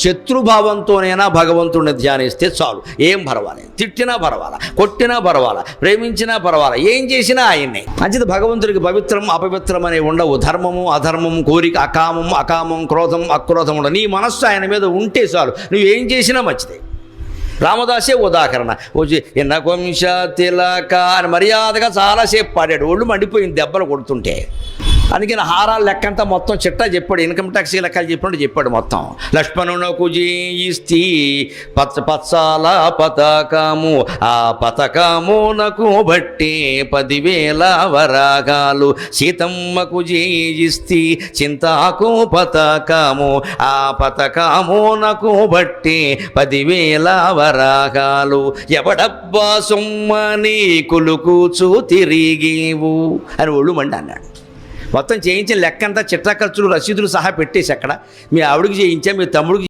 శత్రుభావంతోనైనా భగవంతుడిని ధ్యానిస్తే చాలు. ఏం పర్వాలేదు. తిట్టినా పర్వాలా. కొట్టినా పర్వాలా. ప్రేమించినా పర్వాలా. ఏం చేసినా ఆయన్నే. మంచిది భగవంతుడికి పవిత్రం అపవిత్రం అనేవి ఉండవు. ధర్మము అధర్మం కోరిక అకామం అకామం క్రోధం అక్రోధం ఉండవు. నీ మనస్సు ఆయన మీద ఉంటే చాలు. నువ్వు ఏం చేసినా మంచిదే. రామదాసే ఉదాహరణ. వచ్చి ఎన్న కొంశ తిలక అని మర్యాదగా చాలాసేపు పాడాడు. ఒళ్ళు మండిపోయింది దెబ్బలు కొడుతుంటే. అందుకని హారాల లెక్కంతా మొత్తం చిట్టా చెప్పాడు. ఇన్కమ్ ట్యాక్స్ లెక్కలు చెప్పినట్టు చెప్పాడు మొత్తం. లక్ష్మణునకు జీయిస్తి పచ్చ పచ్చాల పతాకము ఆ పతకమునకు బట్టి పదివేల వరాగాలు. సీతమ్మకు జీజిస్తీ చింతాకు పతకము ఆ పతకమునకు బట్టి పదివేల వరాగాలు. ఎవడబ్బా సొమ్మని కులుకూచు తిరిగేవు అని ఒళ్ళు మండి అన్నాడు మొత్తం చేయించిన లెక్కంతా చిట్ట ఖర్చులు రసీదులు సహా పెట్టేసి అక్కడ మీ ఆవిడకి చేయించా మీ తమ్ముడికి